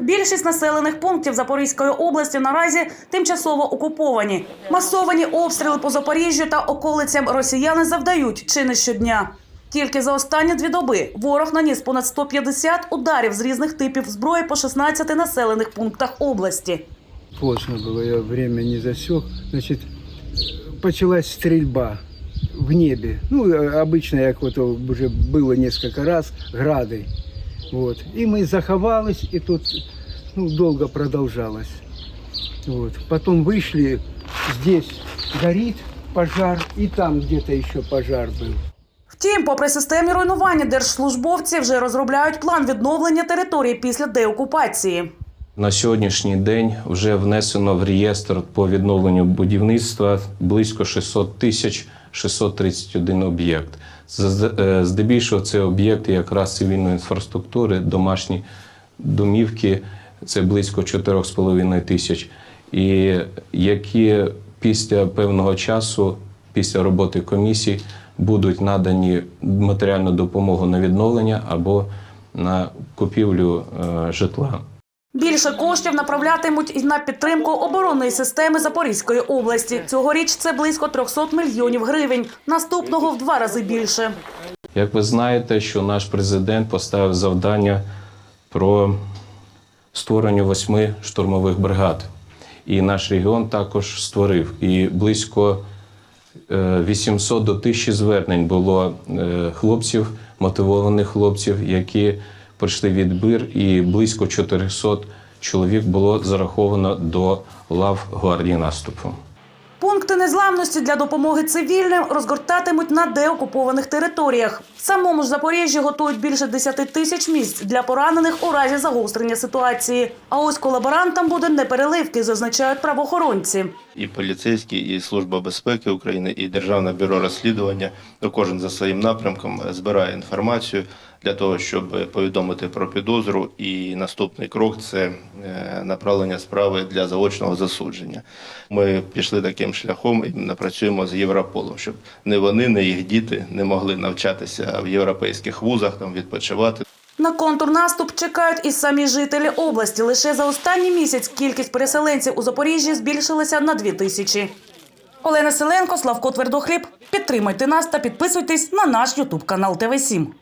Більшість населених пунктів Запорізької області наразі тимчасово окуповані. Масовані обстріли по Запоріжжю та околицям росіяни завдають чи не щодня. Тільки за останні дві доби ворог наніс понад 150 ударів з різних типів зброї по 16 населених пунктах області. Поздно было, я время не засек. Значит, почалась стрельба в небе. Ну, э, обычно, як вот уже было несколько раз, грады. Вот. И мы заховались, и тут ну, долго продолжалось. Вот. Потом вышли, здесь горит пожар, и там где-то еще пожар был. Втім, попри системні руйнування, держслужбовці вже розробляють план відновлення території після деокупації. На сьогоднішній день вже внесено в реєстр по відновленню будівництва близько 600 тисяч 631 об'єкт. Е, Здебільшого це об'єкти якраз цивільної інфраструктури, домашні домівки це близько 4,5 тисяч, і які після певного часу, після роботи комісій, будуть надані матеріальну допомогу на відновлення або на купівлю е, житла. Більше коштів направлятимуть і на підтримку оборонної системи Запорізької області. Цьогоріч це близько 300 мільйонів гривень. Наступного в два рази більше. Як ви знаєте, що наш президент поставив завдання про створення восьми штурмових бригад. І наш регіон також створив. І близько е, 800 до 1000 звернень було е, хлопців, мотивованих хлопців, які пройшли відбір, і близько 400 чоловік було зараховано до лав гвардії наступу. Пункти незламності для допомоги цивільним розгортатимуть на деокупованих територіях. В самому ж Запоріжжі готують більше 10 тисяч місць для поранених у разі загострення ситуації. А ось колаборантам буде не переливки, зазначають правоохоронці. і поліцейські, і Служба безпеки України, і Державне бюро розслідування. Кожен за своїм напрямком збирає інформацію для того, щоб повідомити про підозру. І наступний крок це е, направлення справи для заочного засудження. Ми пішли таким шляхом і напрацюємо з Європолом, щоб не вони, не їх діти не могли навчатися в європейських вузах, там відпочивати. На контрнаступ чекають і самі жителі області. Лише за останній місяць кількість переселенців у Запоріжжі збільшилася на дві тисячі. Олена Селенко, Славко Твердохліб. Підтримайте нас та підписуйтесь на наш Ютуб канал ТВ 7